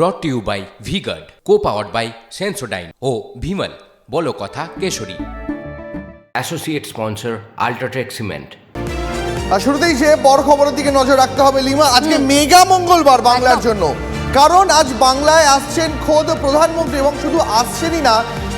Brought to you by V-Guard co-powered by Sensodyne ও ভিমল বলো কথা Keshari. Associate sponsor UltraTech cement আর শুরুতেই যে বড় খবরের দিকে নজর রাখতে হবে লিমা। আজকে মেগা মঙ্গলবার বাংলার জন্য। কারণ আজ বাংলায় আসছেন খোদ প্রধানমন্ত্রী এবং শুধু আসছেনই না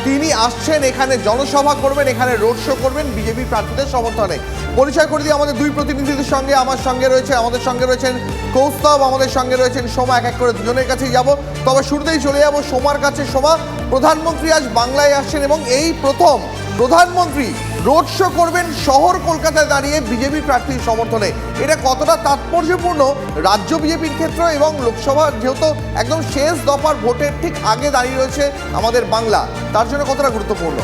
তিনি আসছেন, এখানে জনসভা করবেন, এখানে রোড শো করবেন, বিজেপি প্রার্থীদের সমর্থনে। পরিচয় করে দিয়ে আমাদের দুই প্রতিনিধিদের সঙ্গে। আমার সঙ্গে রয়েছে, আমাদের সঙ্গে রয়েছেন কৌস্তব, আমাদের সঙ্গে রয়েছেন সোমা, এক এক করে দুজনের কাছেই যাব। তবে শুরুতেই চলে যাব সোমার কাছে সোমা। প্রধানমন্ত্রী আজ বাংলায় আসছেন এবং এই প্রথম প্রধানমন্ত্রী রোড শো করবেন শহর কলকাতায় দাঁড়িয়ে বিজেপি প্রার্থীর সমর্থনে। এটা কতটা তাৎপর্যপূর্ণ? রাজ্য বিজেপির ক্ষেত্রে এবং লোকসভা যেহেতু একদম শেষ দফার ভোটের ঠিক আগে দাঁড়িয়ে রয়েছে আমাদের বাংলা, তার জন্য কতটা গুরুত্বপূর্ণ?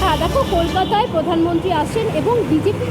হ্যাঁ দেখো, কলকাতায় প্রধানমন্ত্রী আসছেন এবং বিজেপি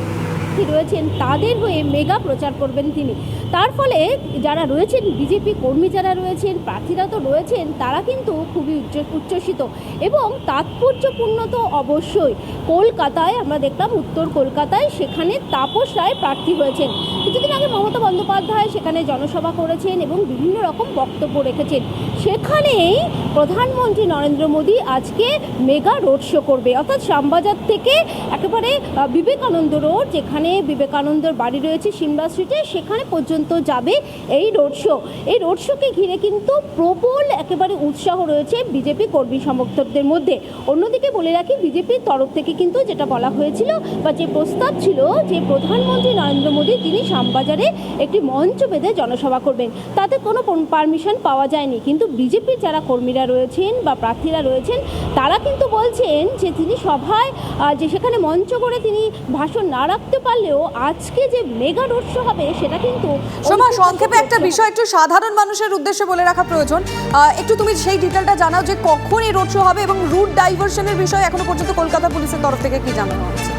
রয়েছেন, তাদের হয়ে মেগা প্রচার করবেন তিনি। তার ফলে যারা রয়েছেন, বিজেপি কর্মী যারা রয়েছেন প্রার্থীরা তো রয়েছেন, তারা কিন্তু খুবই উচ্চ- উচ্ছ্বসিত এবং তাৎপর্যপূর্ণ তো অবশ্যই। কলকাতায় আমরা দেখলাম, উত্তর কলকাতায় সেখানে তাপস রায় প্রার্থী হয়েছেন। কিছুদিন আগে মমতা বন্দ্যোপাধ্যায় সেখানে জনসভা করেছেন এবং বিভিন্ন রকম বক্তব্য রেখেছেন। সেখানেই প্রধানমন্ত্রী নরেন্দ্র মোদী আজকে মেগা রোড শো করবে। অর্থাৎ শ্যামবাজার থেকে একেবারে বিবেকানন্দ রোড, যেখানে বিবেকানন্দর বাড়ি রয়েছে সিমলা স্ট্রিটে, সেখানে পর্যন্ত যাবে এই রোড শো। এই রোড শোকে ঘিরে কিন্তু প্রবল একেবারে উৎসাহ রয়েছে বিজেপি কর্মী সমর্থকদের মধ্যে। অন্যদিকে বলে রাখি, বিজেপির তরফ থেকে কিন্তু যেটা বলা হয়েছিল বা যে প্রস্তাব ছিল যে প্রধানমন্ত্রী নরেন্দ্র মোদী তিনি শ্যামবাজারে একটি মঞ্চ বেঁধে জনসভা করবেন। তাতে কোনো পারমিশন পাওয়া যায়নি। কিন্তু বিজেপির যারা কর্মীরা রয়েছেন বা প্রার্থীরা রয়েছেন তারা কিন্তু বলছেন যে তিনি সভায় যে সেখানে মঞ্চ করে তিনি ভাষণ না রাখতে পারলেও আজকে যে মেগা রোড শো হবে সেটা কিন্তু সোমা সংক্ষেপে একটা বিষয় একটু সাধারণ মানুষের উদ্দেশ্যে বলে রাখা প্রয়োজন। একটু তুমি সেই ডিটেলটা জানাও যে কখন এই রোড শো হবে এবং রুট ডাইভারশনের বিষয়ে এখনও পর্যন্ত কলকাতা পুলিশের তরফ থেকে কি জানানো হচ্ছে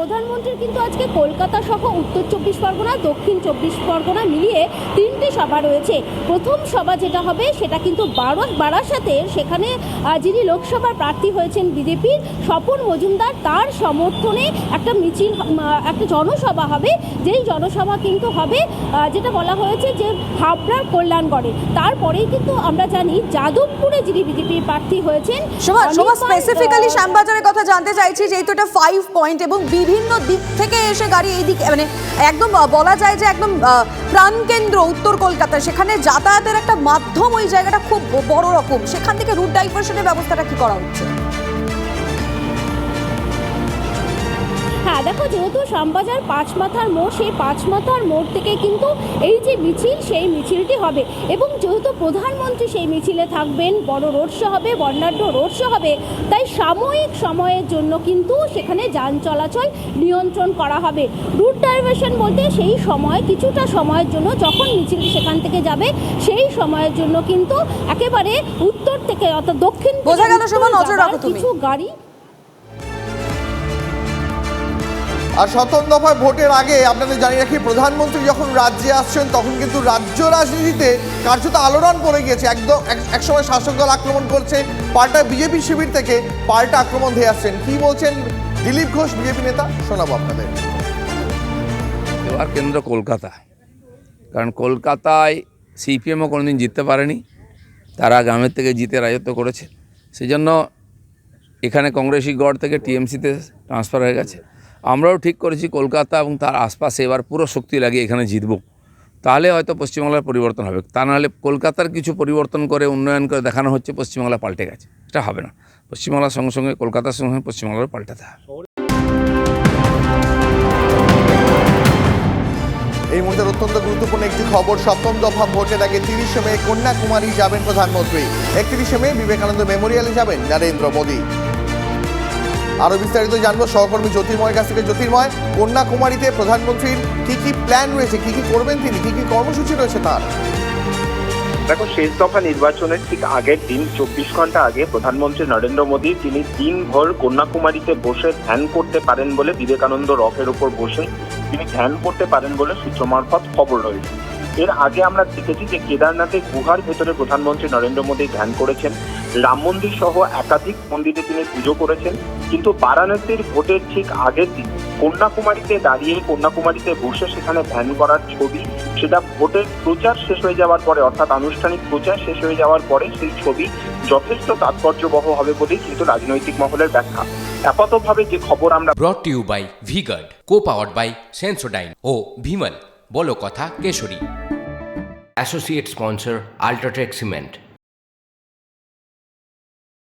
দেখো প্রধানমন্ত্রীর কিন্তু আজকে কলকাতা সহ উত্তর চব্বিশ পরগনা দক্ষিণ চব্বিশ পরগনা মিলিয়ে তিনটি সভা রয়েছে। প্রথম সভা যেটা হবে সেটা কিন্তু বারো বারাসাতের সেখানে যিনি লোকসভার প্রার্থী হয়েছেন বিজেপির স্বপন মজুমদার তার সমর্থনে একটা মিছিল একটা জনসভা হবে। যেই জনসভা কিন্তু হবে যেটা বলা হয়েছে যে হাবড়ার কল্যাণগড়ে। তারপরেই কিন্তু আমরা জানি যাদবপুরে যিনি বিজেপির প্রার্থী হয়েছেন স্পেসিফিক্যালি শ্যামবাজারের কথা জানতে চাইছি যেহেতু এটা ফাইভ পয়েন্ট এবং বিভিন্ন দিক থেকে এসে গাড়ি এইদিকে মানে একদম বলা যায় যে একদম প্রাণকেন্দ্র উত্তর কলকাতা। সেখানে যাতায়াতের একটা মাধ্যম ওই জায়গাটা খুব বড় রকম। সেখান থেকে রুট ডাইভার্সনের ব্যবস্থাটা কি করা হচ্ছে? হ্যাঁ দেখো যেহেতু শ্যামবাজার পাঁচ মাথার মোড় সেই পাঁচ মাথার মোড় থেকে কিন্তু এই যে মিছিল সেই মিছিলটি হবে এবং যেহেতু প্রধানমন্ত্রী সেই মিছিলে থাকবেন বড় রোড শো হবে বর্ণাঢ্য রোড শো হবে তাই সাময়িক সময়ের জন্য কিন্তু সেখানে যান চলাচল নিয়ন্ত্রণ করা হবে রুট ডাইভারশন বলতে সেই সময় কিছুটা সময়ের জন্য যখন মিছিলটি সেখান থেকে যাবে সেই সময়ের জন্য কিন্তু একেবারে উত্তর থেকে অর্থাৎ দক্ষিণ বোঝা গেল। কিছু গাড়ি আর সপ্তম দফায় ভোটের আগে আপনাদের জানিয়ে রাখি, প্রধানমন্ত্রী যখন রাজ্যে আসছেন, তখন কিন্তু রাজ্য রাজনীতিতে কার্যত আলোড়ন পড়ে গিয়েছে। একদম, এক- একসময় শাসক দল আক্রমণ করছে, পাল্টা বিজেপি শিবির থেকে পাল্টা আক্রমণ ধেয়ে আসছেন। কি বলছেন দিলীপ ঘোষ, বিজেপি নেতা? শোনাবো আপনাদের। এবার কেন্দ্র কলকাতা কারণ কলকাতায় সিপিএমও কোনোদিন জিততে পারেনি, তারা গ্রামের থেকে জিতে রাজত্ব করেছে। সেই জন্য এখানে কংগ্রেসি গড় থেকে টিএমসিতে ট্রান্সফার হয়ে গেছে। আমরাও ঠিক করেছি কলকাতা এবং তার আশপাশে এবার পুরো শক্তি লাগিয়ে এখানে জিতব। তাহলে হয়তো পশ্চিমবাংলার পরিবর্তন হবে। তা নাহলে কলকাতার কিছু পরিবর্তন করে, উন্নয়ন করে দেখানো হচ্ছে পশ্চিমবাংলা পাল্টে গেছে। এটা হবে না। পশ্চিমবাংলার সঙ্গে সঙ্গে কলকাতার সঙ্গে সঙ্গে পশ্চিমবাংলার পাল্টাতে হবে। এই মুহূর্তে অত্যন্ত গুরুত্বপূর্ণ একটি খবর। সপ্তম দফা ভোটের আগে তিরিশে মে কন্যাকুমারী যাবেন প্রধানমন্ত্রী। একত্রিশে মে বিবেকানন্দ মেমোরিয়ালে যাবেন নরেন্দ্র মোদী। আরও বিস্তারিত জানব। সহকর্মী জ্যোতির্ময়ের কাছ থেকে। জ্যোতির্ময়, কন্যাকুমারীতে প্রধানমন্ত্রীর কি কি প্ল্যান রয়েছে? কি কি করবেন তিনি? কি কি কর্মসূচি রয়েছে তার? দেখো, শেষ দফা নির্বাচনের ঠিক আগের দিন, চব্বিশ ঘণ্টা আগে, প্রধানমন্ত্রী নরেন্দ্র মোদী তিনি দিনভর কন্যাকুমারীতে বসে ধ্যান করতে পারেন বলে বিবেকানন্দ রকের উপর বসে তিনি ধ্যান করতে পারেন বলে সূত্র মারফত খবর রয়েছে। এর আগে আমরা দেখেছি যে কেদারনাথের গুহার ভেতরে প্রধানমন্ত্রী নরেন্দ্র মোদী ধ্যান করেছেন। রাম মন্দির সহ একাধিক মন্দিরে তিনি পুজো করেছেন। কিন্তু বারাণসীর ভোটের ঠিক আগের দিন কন্যাকুমারীতে দাঁড়িয়ে কন্যাকুমারীতে বসে সেখানে ধ্যান করার ছবি সেটা ভোটের প্রচার শেষ হয়ে যাওয়ার পরে অর্থাৎ আনুষ্ঠানিক প্রচার শেষ হয়ে যাওয়ার পরে সেই ছবি যথেষ্ট তাৎপর্যবহ হবে বলেই কিন্তু রাজনৈতিক মহলের ব্যাখ্যা। আপাতভাবে যে খবর আমরা brought you by V Guard co powered by Sensodyne ও ভিমল বলো কথা Keshari. Associate sponsor UltraTech cement